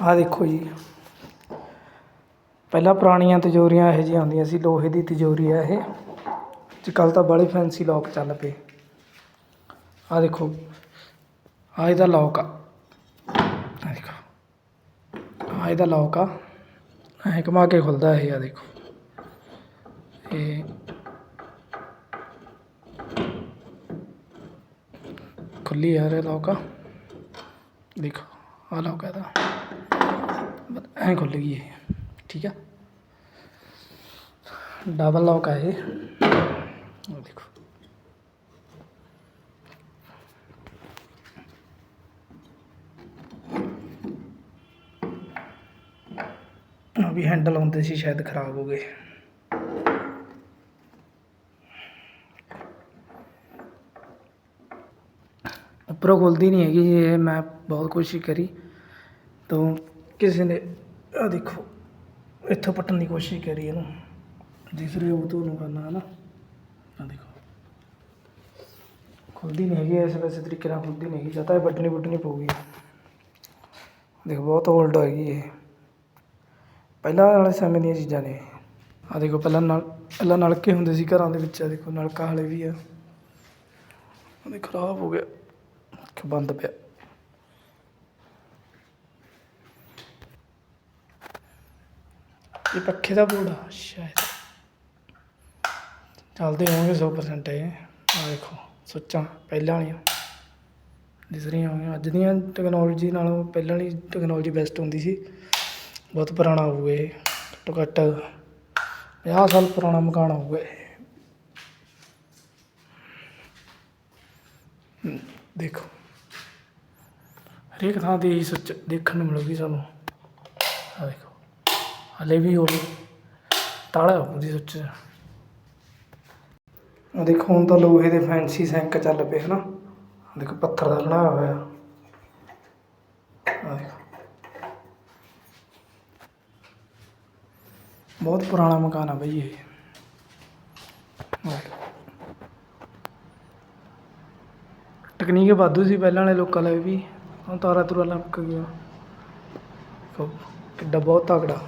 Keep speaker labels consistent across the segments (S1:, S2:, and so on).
S1: ਆਹ ਦੇਖੋ ਜੀ। ਪਹਿਲਾਂ ਪੁਰਾਣੀਆਂ ਤਿਜੋਰੀਆਂ ਇਹੋ ਜਿਹੀਆਂ ਹੁੰਦੀਆਂ ਸੀ, ਲੋਹੇ ਦੀ ਤਿਜੋਰੀ ਆ ਇਹ। ਅੱਜ ਕੱਲ੍ਹ ਤਾਂ ਬੜੇ ਫੈਂਸੀ ਲੋਕ ਚੱਲ ਪਏ। ਆਹ ਦੇਖੋ, ਆਹ ਇਹਦਾ ਲੋਕ ਆ। ਆਹ ਦੇਖੋ, ਆਹ ਇਹਦਾ ਲੌਕ ਆ। ਐਂ ਘੁਮਾ ਕੇ ਖੁੱਲਦਾ ਇਹ ਆ ਦੇਖੋ। ਇਹ ਖੁੱਲੀ ਆ ਰਿਹਾ ਲੋਕ ਆ। ਦੇਖੋ, ਆਹ ਲੌਕ ਇਹਦਾ। ਐਂ ਖੁੱਲ ਗਈ ਇਹ ਠੀਕ ਆ ਡਬਲ ਲੌਕ ਆ ਇਹ ਆਹ ਦੇਖੋ ਆ ਵੀ ਹੈਂਡਲ ਹੁੰਦੇ ਸੀ ਸ਼ਾਇਦ ਖਰਾਬ ਹੋ ਗਏ ਉੱਪਰੋਂ ਖੁੱਲਦੀ ਨਹੀਂ ਹੈਗੀ ਜੀ ਇਹ ਮੈਂ ਬਹੁਤ ਕੋਸ਼ਿਸ਼ ਕਰੀ ਤਾਂ ਕਿਸੇ ਨੇ, ਆਹ ਦੇਖੋ, ਇੱਥੋਂ ਪੱਟਣ ਦੀ ਕੋਸ਼ਿਸ਼ ਕਰੀ ਇਹਨੂੰ। ਦਿਸ ਰਿਹਾ ਉਹ ਤੋਂ ਨੂੰ ਕਰਨਾ ਹੈ ਨਾ ਆ ਦੇਖੋ। ਖੁੱਲਦੀ ਨਹੀਂ ਹੈਗੀ, ਇਸ ਵੈਸੇ ਤਰੀਕੇ ਨਾਲ ਖੁੱਲਦੀ ਨਹੀਂ ਹੈਗੀ ਜਦ ਤਾਂ ਇਹ ਵੱਢਣੀ ਵੱਢਣੀ ਪਊਗੀ। ਦੇਖੋ, ਬਹੁਤ ਓਲਡ ਹੈਗੀ ਇਹ। ਪਹਿਲਾਂ ਵਾਲੇ ਸਮੇਂ ਦੀਆਂ ਚੀਜ਼ਾਂ ਨੇ। ਆ ਦੇਖੋ, ਪਹਿਲਾਂ ਨਲ, ਪਹਿਲਾਂ ਨਲਕੇ ਹੁੰਦੇ ਸੀ ਘਰਾਂ ਦੇ ਵਿੱਚ ਆ ਦੇਖੋ, ਨਲਕਾ ਹਲੇ ਵੀ ਆ। ਉਹ ਖਰਾਬ ਹੋ ਗਿਆ। ਕਿ ਬੰਦ ਪਿਆ। ਇਹ ਪੱਖੇ ਦਾ ਬੋਰਡ ਆ, ਸ਼ਾਇਦ। ਚੱਲਦੇ ਹੋਣਗੇ 100% ਇਹ। ਆ ਦੇਖੋ, ਸੁੱਚਾਂ ਪਹਿਲਾਂ ਵਾਲੀਆਂ। ਦਿਸ ਰਹੀਆਂ ਹੋਣਗੀਆਂ। ਅੱਜ ਦੀਆਂ ਟੈਕਨੋਲੋਜੀ ਨਾਲੋਂ ਪਹਿਲਾਂ ਵਾਲੀ ਟੈਕਨੋਲੋਜੀ ਬੈਸਟ ਹੁੰਦੀ ਸੀ। ਬਹੁਤ ਪੁਰਾਣਾ ਹੋਊਗਾ ਇਹ। ਘੱਟੋ ਘੱਟ 50 ਸਾਲ ਪੁਰਾਣਾ ਮਕਾਨ ਹੋਊਗਾ ਇਹ। ਦੇਖੋ। ਹਰੇਕ ਥਾਂ ਤੇ ਇਹੀ ਸੱਚ ਦੇਖਣ ਨੂੰ ਮਿਲੂਗੀ ਸਾਨੂੰ। ਆ ਦੇਖੋ। ਹਲੇ ਵੀ ਉਹ ਤਾਲਾ ਉਹਦੀ ਸੱਚ ਆ ਦੇਖੋ, ਹੁਣ ਤਾਂ ਲੋਹੇ ਦੇ ਫੈਂਸੀ ਸੈਂਕ ਚੱਲ ਪਏ ਹਨਾ। ਦੇਖੋ, ਪੱਥਰ ਦਾ ਬਣਾਇਆ ਹੋਇਆ। ਬਹੁਤ ਪੁਰਾਣਾ ਮਕਾਨ ਆ ਬਈ ਇਹ। ਤਕਨੀਕ ਵਾਧੂ ਸੀ ਪਹਿਲਾਂ ਵਾਲੇ ਲੋਕਾਂ ਲਈ ਵੀ। ਹੁਣ ਤਾਰਾ ਤੁਰਾ ਲਮਕ ਗਿਆ ਕਿੱਡਾ ਬਹੁਤ ਤਕੜਾ।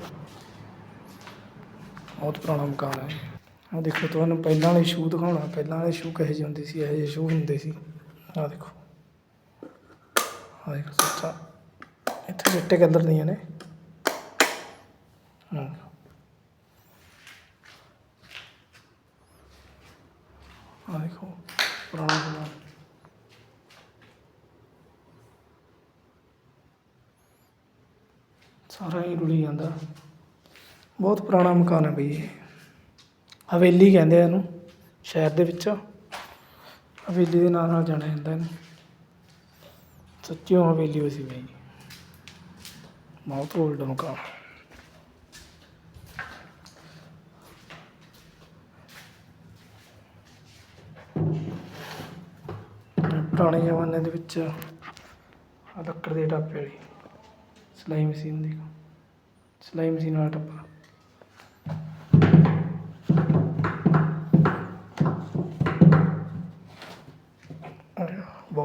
S1: ਬਹੁਤ ਪੁਰਾਣਾ ਮਕਾਨ ਹੈ। ਆ ਦੇਖੋ, ਤੁਹਾਨੂੰ ਪਹਿਲਾਂ ਵਾਲੇ ਸ਼ੂ ਦਿਖਾਉਣਾ। ਪਹਿਲਾਂ ਵਾਲੇ ਸ਼ੂ ਕਹੇ ਜਿਹੇ ਹੁੰਦੇ ਸੀ, ਇਹੋ ਜਿਹੇ ਸ਼ੂ ਹੁੰਦੇ ਸੀ। ਆਹ ਦੇਖੋ। ਆ ਦੇਖੋ ਸੱਚਾ ਇੱਥੇ ਚਿੱਟੇ ਕਲਰ ਦੀਆਂ ਨੇ। ਹਾਂ ਆ ਦੇਖੋ, ਪੁਰਾਣਾ ਮਕਾਨ ਸਾਰਾ ਹੀ ਰੁਲੀ ਜਾਂਦਾ। ਬਹੁਤ ਪੁਰਾਣਾ ਮਕਾਨ ਹੈ ਬਈ ਇਹ। ਹਵੇਲੀ ਕਹਿੰਦੇ ਆ ਇਹਨੂੰ, ਸ਼ਹਿਰ ਦੇ ਵਿੱਚ। ਹਵੇਲੀ ਦੇ ਨਾਂ ਨਾਲ ਜਾਣਿਆ ਜਾਂਦਾ ਇਹਨੂੰ। ਸੱਚਿਓ ਹਵੇਲੀ ਹੋਈ ਸੀ ਬਈ। ਬਹੁਤ ਓਲਡ ਮਕਾਨ। ਪੁਰਾਣੇ ਜ਼ਮਾਨੇ ਦੇ ਵਿੱਚ ਲੱਕੜ ਦੇ ਟਾਪੇ ਵਾਲੀ। ਸਿਲਾਈ ਮਸ਼ੀਨ ਦੀ। ਸਿਲਾਈ ਮਸ਼ੀਨ ਵਾਲਾ ਟੱਪਾ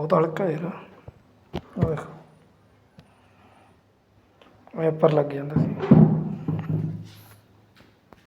S1: ਬਹੁਤ ਹਲਕਾ ਯਾਰ ਆ ਦੇਖੋ ਵੈਪਰ ਲੱਗ ਜਾਂਦਾ ਸੀ